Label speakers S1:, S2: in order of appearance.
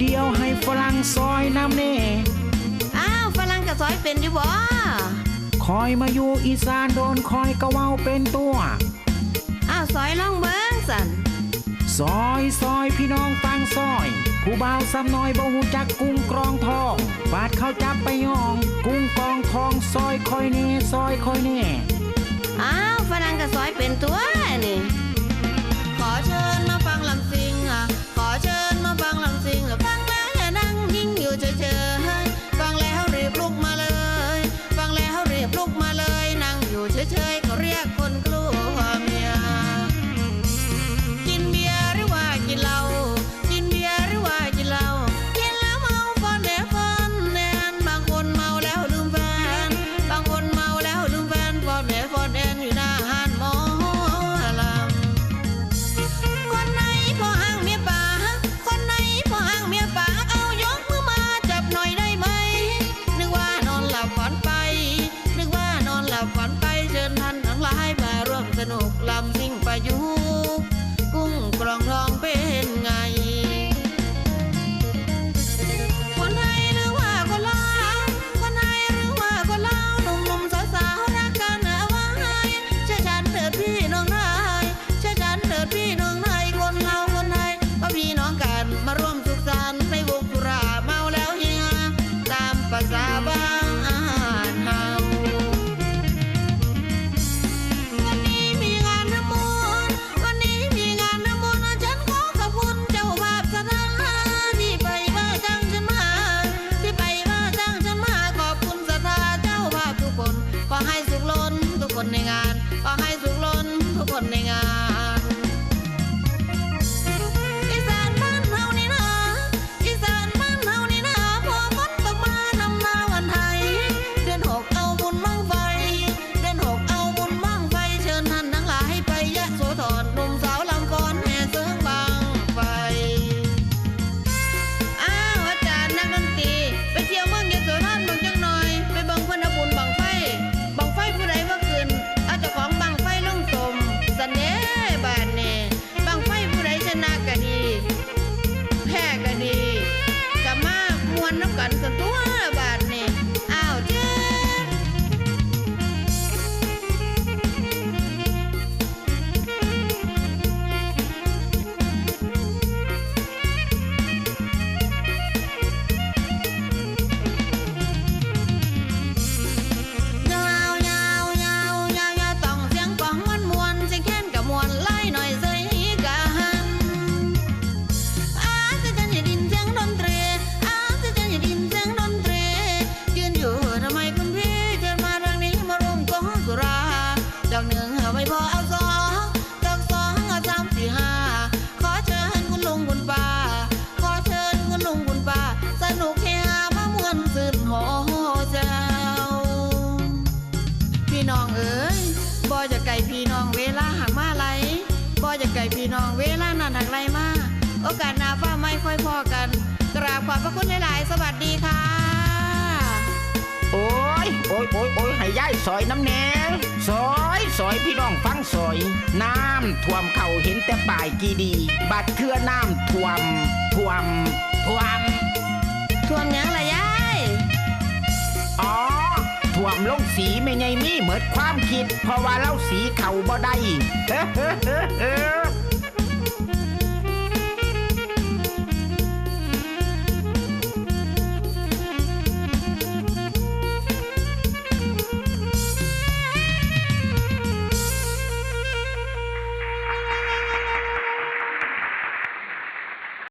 S1: เดียวให้ฝรั่งซอยน้ำแน่
S2: อ้าวฝรั่งกับซอยเป็นอยู่บ่
S1: คอยมาอยู่อีสานโดนคอยกะเว้าเป็นตัว
S2: อ้าวซอยล่องเบิ้งสัน
S1: ซอยซอยพี่น้องฟังซอย ผู้บ่าวซ้ำน้อยบ่หูจักกุ้งกรองทอง บาดเข้าจับไปยอง กุ้งกรองทองซอยคอยเน่ซอยคอยเน่
S2: อ้าวฝรั่งกับซอยเป็นตัวนี่ องเอ๋ยบ่จะไก่พี่น้องเวลาหักมาไหลบ่จกไก่พี่น้องเวลานั้นหักไรมาโอกาสหน้าฟ้าไม่ค่อยพอกัน กราบขอบพระคุณหลายๆ สวัสดีค่ะ
S1: โอ้ยโอ้ยโอ้ยโอ้ยให้ย่ายซอยน้ำแหนงซอยซอยพี่น้องฟังซอย น้ำท่วมเข่าเห็นแต่ป่ายกีดี บัดเครือน้ำท่วมท่วมท่วม
S2: ท่วมเนี้ย
S1: อะไร มลงสีไม่ไงมีเหมือนความคิด เพราะว่าเล่าสีเข่าบ่ได้